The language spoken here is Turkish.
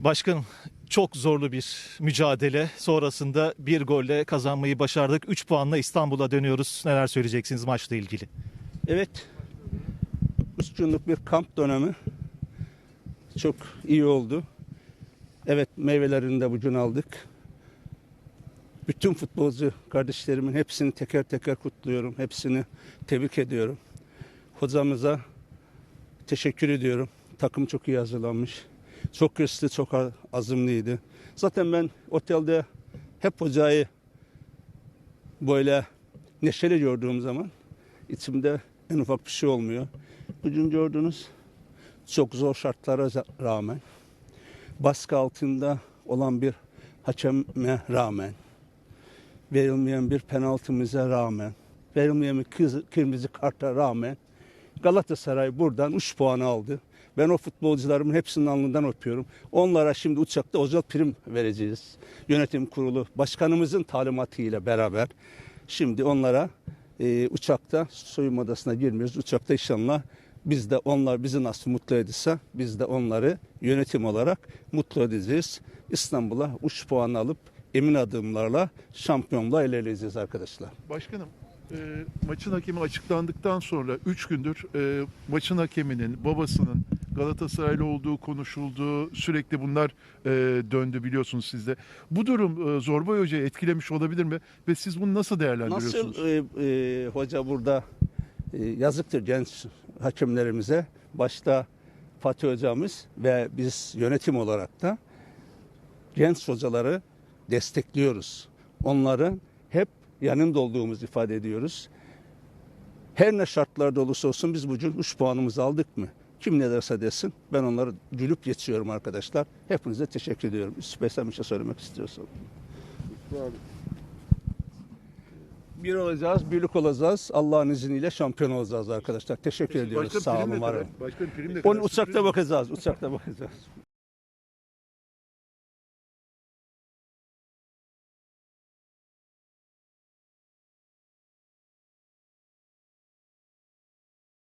Başkanım çok zorlu bir mücadele. Sonrasında bir golle kazanmayı başardık. 3 puanla İstanbul'a dönüyoruz. Neler söyleyeceksiniz maçla ilgili? Evet. Üç günlük bir kamp dönemi çok iyi oldu. Evet meyvelerini de bugün aldık. Bütün futbolcu kardeşlerimin hepsini teker teker kutluyorum. Hepsini tebrik ediyorum. Hocamıza teşekkür ediyorum. Takım çok iyi hazırlanmış. Çok hırslı, çok azimliydi. Zaten ben otelde hep hocayı böyle neşeli gördüğüm zaman içimde en ufak bir şey olmuyor. Bugün gördünüz çok zor şartlara rağmen baskı altında olan bir hakeme rağmen verilmeyen bir penaltımıza rağmen verilmeyen bir kırmızı karta rağmen Galatasaray buradan 3 puan aldı. Ben o futbolcularımın hepsinin alnından öpüyorum. Onlara şimdi uçakta özel prim vereceğiz. Yönetim kurulu başkanımızın talimatıyla beraber şimdi onlara e, uçakta soyunma odasına girmiyoruz. Uçakta inşallah biz de onlar bizi nasıl mutlu edilse biz de onları yönetim olarak mutlu edeceğiz. İstanbul'a 3 puan alıp emin adımlarla şampiyonluğa ilerleyeceğiz arkadaşlar. Başkanım, e, maçın hakemi açıklandıktan sonra 3 gündür e, maçın hakeminin, babasının Galatasaraylı olduğu konuşuldu. Sürekli bunlar e, döndü biliyorsunuz sizde. Bu durum e, Zorbay Hoca'yı etkilemiş olabilir mi? Ve siz bunu nasıl değerlendiriyorsunuz? Nasıl e, e, hoca burada e, yazıktır genç hakemlerimize. Başta Fatih hocamız ve biz yönetim olarak da genç hocaları destekliyoruz. Onların hep yanında olduğumuzu ifade ediyoruz. Her ne şartlarda olursa olsun biz bugün 3 puanımızı aldık mı? Kim ne derse desin ben onları gülüp geçiyorum arkadaşlar. Hepinize teşekkür ediyorum. İstersen bir şey söylemek istiyorsan. Bir olacağız, birlik olacağız. Allah'ın izniyle şampiyon olacağız arkadaşlar. Teşekkür ediyoruz. Başkanım, Sağ olun, var olun. Başkanım, prim ne Onu uçakta bakacağız, uçakta bakacağız.